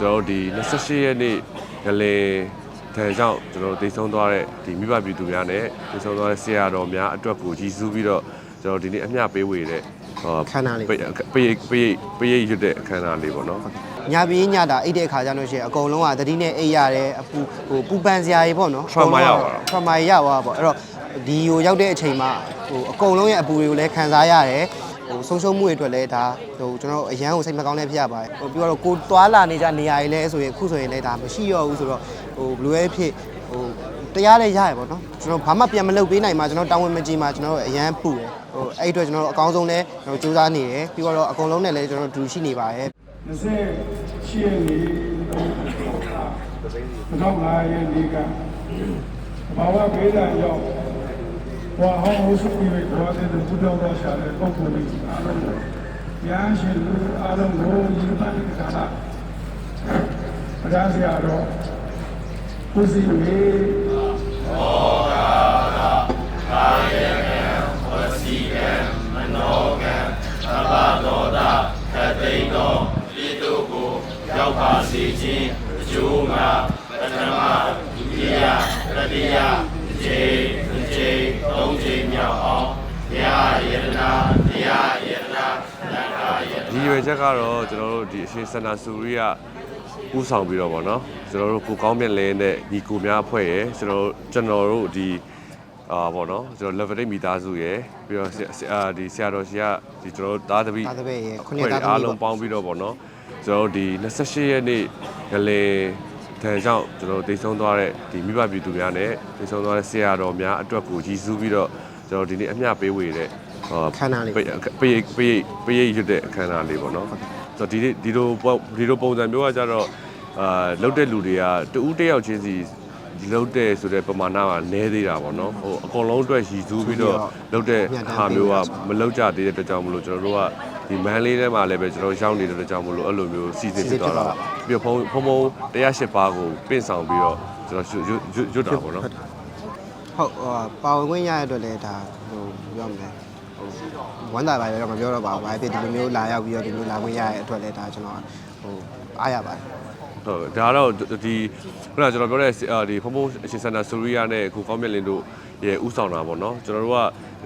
ကျွန်တော်တို့ဒီ28ရက်နေ့ငလင်တန်ကြောင့်ကျွန်တော်တို့တိတ်ဆုံးသွားတဲ့ဒီမိဘပြည်သူများနဲ့တိတ်ဆုံးသွားတဲ့ဆရာတော်များအတွက်ကိုကြီးစုပြီးတော့ကျွန်တော်ဒီနေ့အမျှပေးဝေတဲ့ဟောခန္ဓာလေးပိတ်ပိတ်ပိတ်ပိတ်ရွတ်တဲ့အခမ်းအနားလေးပေါ့နော်ညပြီးညတာအိတ်တဲ့ခါကျတော့ရှိရင်အကုန်လုံးကသတိနဲ့အိတ်ရတယ်အပူဟိုပူပန်စရာကြီးပေါ့နော် Trauma ရောက်သွားတာထရမာရသွားတာပေါ့အဲ့တော့ဒီဟိုရောက်တဲ့အချိန်မှာဟိုအကုန်လုံးရဲ့အပူတွေကိုလည်းခံစားရတယ် ဟိုဆုံးရှုံးမှုတွေအတွက်လည်းဒါဟိုကျွန်တော်တို့အရန်ကိုစိတ်မကောင်းလည်းဖြစ်ရပါတယ်ဟိုပြီးတော့ကိုသွားလာနေကြနေရာတွေလည်းဆိုရင်အခုဆိုရင်လည်းဒါမရှိတော့ဘူးဆိုတော့ဟိုဘယ်လိုပဲဖြစ်ဟိုတရားလည်းရရပေါ့နော်ကျွန်တော်ဘာမှပြန်မလုပ်ပေးနိုင်မှာကျွန်တော်တောင်းဝင်မကြည့်မှာကျွန်တော်တို့အရန်ပူတယ်ဟိုအဲ့ဒီအတွက်ကျွန်တော်တို့အကောင်းဆုံးလည်းကျွန်တော်စူးစမ်းနေတယ်ပြီးတော့အကုန်လုံးနဲ့လည်းကျွန်တော်တို့ဒူရှိနေပါတယ်28ရက်နေ့2005ရက်နေ့ကဘာဝဘေးဒဏ်ကြောင့်ဘဝ ဟောင်းဟုတ်စုပြီးဘောတဲ့ဘုဒ္ဓဘာသာရဲ့ပုဂ္ဂိုလ်တွေအားလုံးကိုညာရှင်လူအားလုံးကိုယဉ်ပတ်တဲ့ကာလပဒါစရာတော့ကိုစီဝေရော ဒီရွယ်ချက်ကတော့ကျွန်တော်တို့ဒီအရှင်စန္ဒာစူရိယဥဆောင်ပြီးတော့ဗောနော်ကျွန်တော်တို့ကိုကောင်းမြတ်လဲနဲ့ညီကိုများအဖွဲ့ရယ်ကျွန်တော်တို့ကျွန်တော်တို့ဒီအာဗောနော်ကျွန်တော် level 8မိသားစုရယ်ပြီးတော့ဆရာဆရာဒီဆရာတော်ရှင်ကဒီကျွန်တော်တို့သားသမီးသားသမီးရယ်ခုနှစ်ဖွဲ့သားသမီးအားလုံးပေါ့ပေါင်းပြီးတော့ဗောနော်ကျွန်တော်တို့ဒီ28ရက်နေ့ငလင်တန်ကြောင့်ကျွန်တော်တို့တိတ်ဆုံးသွားတဲ့ဒီမိဘပြည်သူများနဲ့တိတ်ဆုံးသွားတဲ့ဆရာတော်များအတွက်ကိုကြီးစုပြီးတော့ကျွန်တော်ဒီနေ့အမျှပေးဝေတဲ့ ဟောခန္ဓာလေး ပိတ်ပိတ်ပိတ်ပိတ်ရွတ်တဲ့အခမ်းအနားလေးပေါ့နော်ဆိုတော့ဒီနေ့ဒီလိုပုံဒီလိုပုံစံမျိုးကကြတော့အာလုတ်တဲ့လူတွေကတူးတစ်ယောက်ချင်းစီဒီလုတ်တဲ့ဆိုတဲ့ပမာဏကနည်းသေးတာပေါ့နော်ဟိုအကုန်လုံးအတွက်ရည်စူးပြီးတော့လုတ်တဲ့ဟာမျိုးကမလုတ်ကြသေးတဲ့အတွက်ကြောင့်မလို့ကျွန်တော်တို့ကဒီမန်းလေးထဲမှာလည်းပဲကျွန်တော်ရောက်နေတဲ့အတွက်ကြောင့်မလို့အဲ့လိုမျိုးစီစဉ်ဖြစ်သွားတာပြီးတော့ဖုံဖုံဖုံ108ပါးကိုပင့်ဆောင်ပြီးတော့ကျွန်တော်ရွတ်ရွတ်ရွတ်တာပေါ့နော်ဟုတ်ဟိုပါဝင်ခွင့်ရတဲ့အတွက်လည်းဒါဟိုပြောမလဲ ဟိုဝမ်းသာပါပဲတော့မပြောတော့ပါဘူးဘာဖြစ်ဒီလိုမျိုးလာရောက်ပြီးတော့ဒီလိုလာခွင့်ရတဲ့အတွက်လည်းဒါကျွန်တော်ဟိုအားရပါတယ်ဟုတ်ဒါကတော့ဒီခုနကကျွန်တော်ပြောတဲ့အာဒီဖုံဖုံအရှင်စန္ဒာဆိုရီယာနဲ့အခုကောင်းမြတ်လင်းတို့ရဲ့ဥဆောင်တာပေါ့နော်ကျွန်တော်တို့က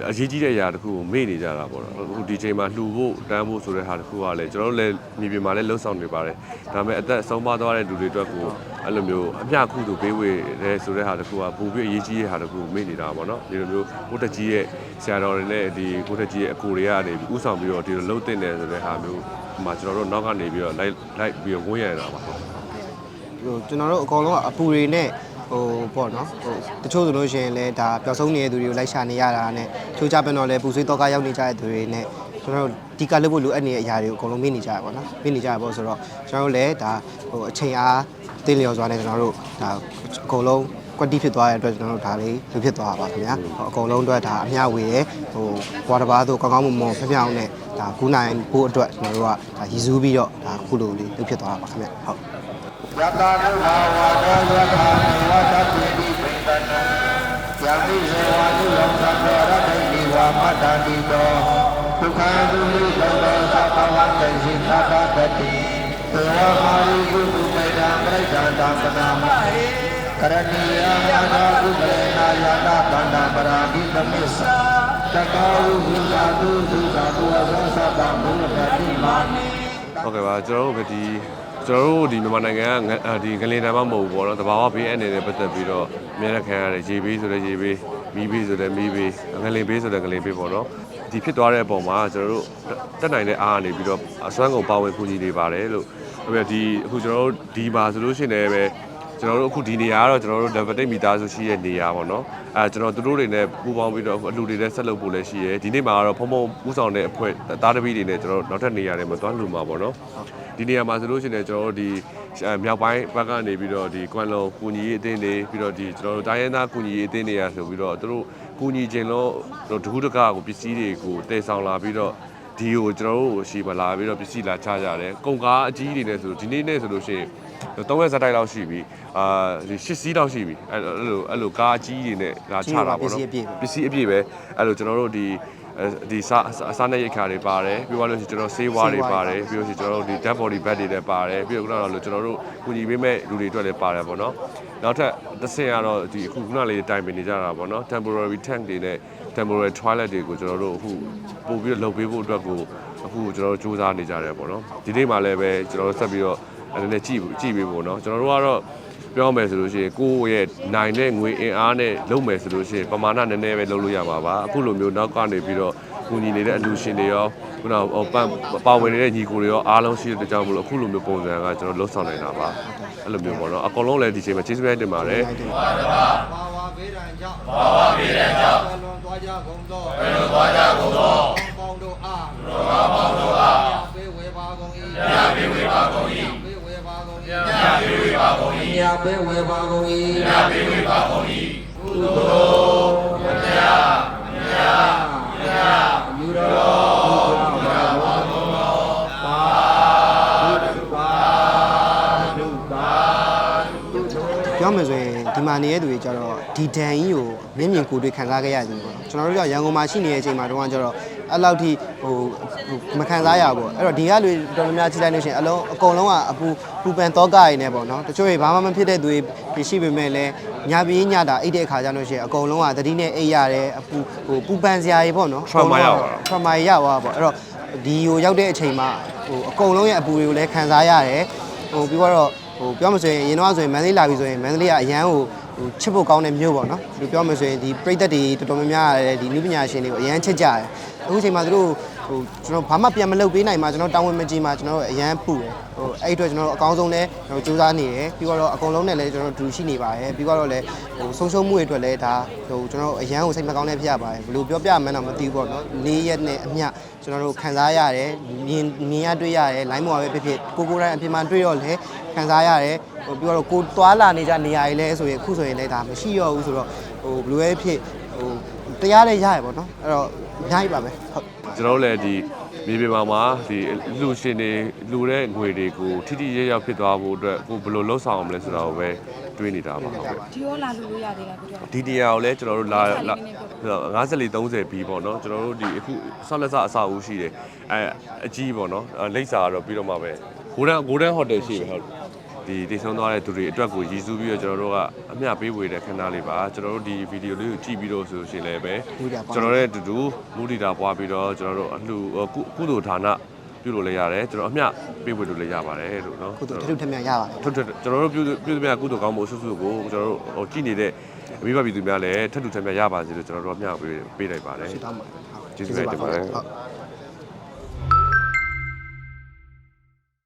အရေးကြီးတဲ့အရာတစ်ခုကိုမေ့နေကြတာပေါ့နော်အခုဒီချိန်မှာလှူဖို့တန်းဖို့ဆိုတဲ့ဟာတစ်ခုကလည်းကျွန်တော်တို့လည်းမြေပြင်မှာလည်းလှုပ်ဆောင်နေပါတယ်ဒါပေမဲ့အသက်ဆုံးပါသွားတဲ့လူတွေအတွက်ကိုအဲ့လိုမျိုးအမျှခုသူပေးဝေတဲ့ဆိုတဲ့ဟာတစ်ခုကပိုပြီးအရေးကြီးတဲ့ဟာတစ်ခုကိုမေ့နေတာပေါ့နော်ဒီလိုမျိုးကိုတက်ကြီးရဲ့ဆရာတော်တွေနဲ့ဒီကိုတက်ကြီးရဲ့အကိုတွေကနေပြီးဥဆောင်ပြီးတော့ဒီလိုလှုပ်တင်တယ်ဆိုတဲ့ဟာမျိုးဟိုမှာကျွန်တော်တို့နောက်ကနေပြီးတော့လိုက်လိုက်ပြီးတော့ဝန်းရတာပါဟုတ်ဟိုကျွန်တော်တို့အကောင်လုံးကအပူတွေနဲ့ ဟိုပေါ့နော်ဟိုတချို့ဆိုလို့ရှိရင်လည်းဒါပျောက်ဆုံးနေတဲ့သူတွေကိုလိုက်ရှာနေရတာနဲ့ချိုးကြပင်တော့လည်းပူဆွေးတော့ကရောက်နေကြတဲ့သူတွေနဲ့ကျွန်တော်တို့ဒီကလုပ်ဖို့လိုအပ်နေတဲ့အရာတွေကိုအကုန်လုံးမေ့နေကြရပါတော့မေ့နေကြရပေါ့ဆိုတော့ကျွန်တော်တို့လည်းဒါဟိုအချိန်အားတင်းလျော်စွာနဲ့ကျွန်တော်တို့ဒါအကုန်လုံးကွက်တီဖြစ်သွားတဲ့အတွက်ကျွန်တော်တို့ဒါလေးလူဖြစ်သွားတာပါခင်ဗျာဟိုအကုန်လုံးအတွက်ဒါအမျှဝေရဟိုဘွားတစ်ပါးသို့ကောင်းကောင်းမွန်မွန်ဖျက်ဖျက်အောင်နဲ့ဒါကူးနိုင်ဖို့အတွက်ကျွန်တော်တို့ကဒါရည်စူးပြီးတော့ဒါခုလိုလေးလူဖြစ်သွားတာပါခင်ဗျာဟုတ် ယတာနုဘာဝတောယတာဝတ္တတိပိပိတနံယမိဇေဝနုလောကသောရတိနိဝါမတ္တတိတောဒုက္ခဒုလိသောသောသဗ္ဗဝတ္တိစိသတ္တတတိသေဝမာရိကုတုမေတံပရိဒန္တပနာမကရဏီယမာသာကုပလေနာယတာကန္တပရာဟိတမစ္ဆတကောဝုဇာတုသုသာတုဝဇသဗ္ဗမုလတတိမာနိဟုတ်ကဲ့ပါကျွန်တော်တို့ကဒီ ကျွန်တော်တို့ဒီမြန်မာနိုင်ငံကငအာဒီငလင်တန်းမမဟုတ်ဘူးပေါ့နော်တဘာဝဘေးအနေနဲ့ပတ်သက်ပြီးတော့အများနဲ့ခံရတဲ့ရေဘေးဆိုတဲ့ရေဘေးမီးဘေးဆိုတဲ့မီးဘေးငလင်ဘေးဆိုတဲ့ငလင်ဘေးပေါ့နော်ဒီဖြစ်သွားတဲ့အပေါ်မှာကျွန်တော်တို့တက်နိုင်တဲ့အားကနေပြီးတော့အစွမ်းကုန်ပါဝင်ကူညီနေပါတယ်လို့ဟုတ်ပြီဒီအခုကျွန်တော်တို့ဒီမှာဆိုလို့ရှိရင်လည်းပဲ ကျွန်တော်တို့အခုဒီနေရာကတော့ကျွန်တော်တို့ level 1မိသားစုရှိတဲ့နေရာပေါ့နော်အဲကျွန်တော်တို့တွေနဲ့ပူးပေါင်းပြီးတော့အလူတွေနဲ့ဆက်လုပ်ဖို့လည်းရှိရဲဒီနေ့မှာကတော့ဖုံဖုံဥဆောင်တဲ့အဖွဲ့သားသမီးတွေနဲ့ကျွန်တော်တို့နောက်ထပ်နေရာတွေမှာသွားလှူမှာပေါ့နော်ဒီနေရာမှာဆိုလို့ရှိရင်လည်းကျွန်တော်တို့ဒီအဲမြောက်ပိုင်းဘက်ကနေပြီးတော့ဒီကွမ်လုံကူညီရေးအသင်းတွေပြီးတော့ဒီကျွန်တော်တို့တိုင်းရင်းသားကူညီရေးအသင်းတွေရဆိုပြီးတော့သူတို့ကူညီခြင်းလို့တခုတကကိုပစ္စည်းတွေကိုတည်ဆောင်လာပြီးတော့ဒီကိုကျွန်တော်တို့ရှိမလာပြီးတော့ပစ္စည်းလာချကြတယ်ကုန်ကားအကြီးတွေနဲ့ဆိုဒီနေ့နဲ့ဆိုလို့ရှိရင် သုံးရက်ဇက်တိုက်လောက်ရှိပြီအာဒီရှစ်စီးလောက်ရှိပြီအဲ့အဲ့လိုအဲ့လိုကားအကြီးတွေနဲ့လာချတာပေါ့နော်ပစ္စည်းအပြည့်ပဲအဲ့လိုကျွန်တော်တို့ဒီအဲဒီစားအစားနဲ့ရိတ်ခါတွေပါတယ်ပြီးသွားလို့ရှိရင်ကျွန်တော်ဆေးဝါးတွေပါတယ်ပြီးလို့ရှိရင်ကျွန်တော်တို့ဒီ dead body bag တွေလည်းပါတယ်ပြီးတော့ခုနကလို့ကျွန်တော်တို့ကုညီပေးမဲ့လူတွေအတွက်လည်းပါတယ်ပေါ့နော်နောက်ထပ်တစ်ဆင့်ကတော့ဒီအခုခုနလေးတိုင်ပင်နေကြတာပေါ့နော် temporary tank တွေနဲ့ temporary toilet တွေကိုကျွန်တော်တို့အခုပို့ပြီးတော့လုပ်ပေးဖို့အတွက်ကိုအခုကျွန်တော်တို့စူးစမ်းနေကြတယ်ပေါ့နော်ဒီနေ့မှလည်းပဲကျွန်တော်တို့ဆက်ပြီးတော့ အဲ့ဒါနဲ့ကြည့်ကြည့်ပေးဖို့နော်ကျွန်တော်တို့ကတော့ပြောမယ်ဆိုလို့ရှိရင်ကိုယ့်ရဲ့နိုင်တဲ့ငွေအင်အားနဲ့လုပ်မယ်ဆိုလို့ရှိရင်ပမာဏနည်းနည်းပဲလုပ်လို့ရမှာပါအခုလိုမျိုးနောက်ကနေပြီးတော့ကူညီနေတဲ့အလူရှင်တွေရောခုနကပန်ပါဝင်နေတဲ့ညီကိုတွေရောအားလုံးရှိတဲ့ကြောင့်မလို့အခုလိုမျိုးပုံစံကကျွန်တော်လှုပ်ဆောင်နေတာပါအဲ့လိုမျိုးပေါ့နော်အကောင်လုံးလည်းဒီချိန်မှာကျေးဇူးများတင်ပါတယ်ဘာဝဘေးဒဏ်ကြောင့်ဘာဝဘေးဒဏ်ကြောင့်ဘယ်လွန်သွားကြကုန်သောဘယ်လွန်သွားကြကုန်သောပေါင်းတို့အားတို့ပေါင်းတို့အားပေးဝေပါကုန်၏မြတ်ပေးဝေပါကုန်၏ပေးဝေပါကုန်၏မြတ်ပေးဝေပါကုန်၏မြတ် ပေးဝေပါကုန်၏မြတ်ပေးဝေပါကုန်၏ကုသိုလ်မြတ်မြတ်မြတ်ယူတော်ဘုရားဘာဝကုန်သောပါဒုပါဒုပါပြောမယ်ဆိုရင်ဒီမှာနေတဲ့သူတွေကြတော့ဒီဒန်ကြီးကိုမျက်မြင်ကိုယ်တွေ့ခံစားခဲ့ရခြင်းပေါ့နော်ကျွန်တော်တို့ကရန်ကုန်မှာရှိနေတဲ့အချိန်မှာတော့ကျတော့ အဲ့လောက်ထိဟိုဟိုမခံစားရဘူးပေါ့အဲ့တော့ဒီကလူတော်တော်များများကြည့်လိုက်လို့ရှိရင်အလုံးအကုန်လုံးကအပူပူပန်တော့ကရနေပေါ့နော်တချို့တွေဘာမှမဖြစ်တဲ့သူတွေရှိပေမဲ့လည်းညပြေးညတာအိတ်တဲ့ခါကျလို့ရှိရင်အကုန်လုံးကသတိနဲ့အိတ်ရတယ်အပူဟိုပူပန်စရာတွေပေါ့နော် Trauma ရောက်သွားတာ trauma ရသွားပေါ့အဲ့တော့ဒီဟိုရောက်တဲ့အချိန်မှာဟိုအကုန်လုံးရဲ့အပူတွေကိုလည်းခံစားရတယ်ဟိုပြီးတော့ဟိုပြောမှဆိုရင်ရင်တော့ဆိုရင်မန္တလေးလာပြီဆိုရင်မန္တလေးကအရန်ဟိုဟိုချစ်ဖို့ကောင်းတဲ့မြို့ပေါ့နော်ဒီပြောမှဆိုရင်ဒီပြည်သက်တွေတော်တော်များများရတယ်ဒီနည်းပညာရှင်တွေကိုအရန်ချစ်ကြတယ် အခုချိန်မှာသူတို့ဟိုကျွန်တော်ဘာမှပြန်မလုပ်ပေးနိုင်မှာကျွန်တော်တာဝန်မကြီးမှာကျွန်တော်အရန်ပူတယ်ဟိုအဲ့အတွက်ကျွန်တော်အကောင်းဆုံးလဲကျွန်တော်စူးစမ်းနေတယ်ပြီးတော့အကုန်လုံးနဲ့လည်းကျွန်တော်ဒူရှိနေပါတယ်ပြီးတော့လည်းဟိုဆုံးရှုံးမှုတွေအတွက်လည်းဒါဟိုကျွန်တော်အရန်ကိုစိတ်မကောင်းတဲ့ဖြစ်ရပါတယ်ဘယ်လိုပြောပြမှန်းတော့မသိဘူးပေါ့နော်လေးရက်နဲ့အမျှကျွန်တော်တို့ခံစားရတယ်မြင်မြင်ရတွေ့ရတယ်လိုင်းမော်ပဲဖြစ်ဖြစ်ကိုကိုတိုင်းအပြင်မှာတွေ့တော့လည်းခံစားရတယ်ဟိုပြီးတော့ကိုသွားလာနေကြနေရာတွေလည်းဆိုရင်အခုဆိုရင်လည်းဒါမရှိရဘူးဆိုတော့ဟိုဘယ်လိုပဲဖြစ်ဟို တရားလည်းရရပေါ့နော်အဲ့တော့အများကြီးပါပဲဟုတ်ကျွန်တော်တို့လည်းဒီမြေပြင်မှာမှာဒီလူရှင်တွေလူတဲ့ငွေတွေကိုထိထိရရောက်ဖြစ်သွားဖို့အတွက်ကိုဘယ်လိုလှုပ်ဆောင်အောင်မလဲဆိုတာကိုပဲတွေးနေတာပါဟုတ်ကဲ့ဒီရောလာလို့လို့ရသေးတာပြောဒီတရားကိုလည်းကျွန်တော်တို့လာလာ54 30ပြီးပေါ့နော်ကျွန်တော်တို့ဒီအခုဆောက်လက်စအဆောက်အဦရှိတယ်အဲအကြီးပေါ့နော်အဲလိပ်စာကတော့ပြီးတော့မှပဲဂိုဒန်ဂိုဒန်ဟိုတယ်ရှိပဲဟုတ် ဒီတိတ်ဆုံးသွားတဲ့သူတွေအတွက်ကိုရည်စူးပြီးတော့ကျွန်တော်တို့ကအမျှပေးဝေတဲ့ခဏလေးပါကျွန်တော်တို့ဒီဗီဒီယိုလေးကိုကြည့်ပြီးတော့ဆိုရှင်လည်းပဲကျွန်တော်ရဲ့အတူတူမူဒီတာပွားပြီးတော့ကျွန်တော်တို့အလှကုကုသိုလ်ဌာနပြုလို့လည်းရတယ်ကျွန်တော်အမျှပေးဝေလို့လည်းရပါတယ်လို့နော်ကုသိုလ်ထထထများရပါတယ်ထွတ်ထွတ်ကျွန်တော်တို့ပြုပြုသမျှကုသိုလ်ကောင်းမှုအဆုစုကိုကျွန်တော်တို့ဟိုကြည်နေတဲ့အမိဘပြည်သူများလည်းထပ်တူထပ်မြတ်ရပါစေလို့ကျွန်တော်တို့အမျှပေးပေးလိုက်ပါတယ်တောင်းပါတယ်ဟုတ်ကျေးဇူးတင်ပါတယ်ဟုတ်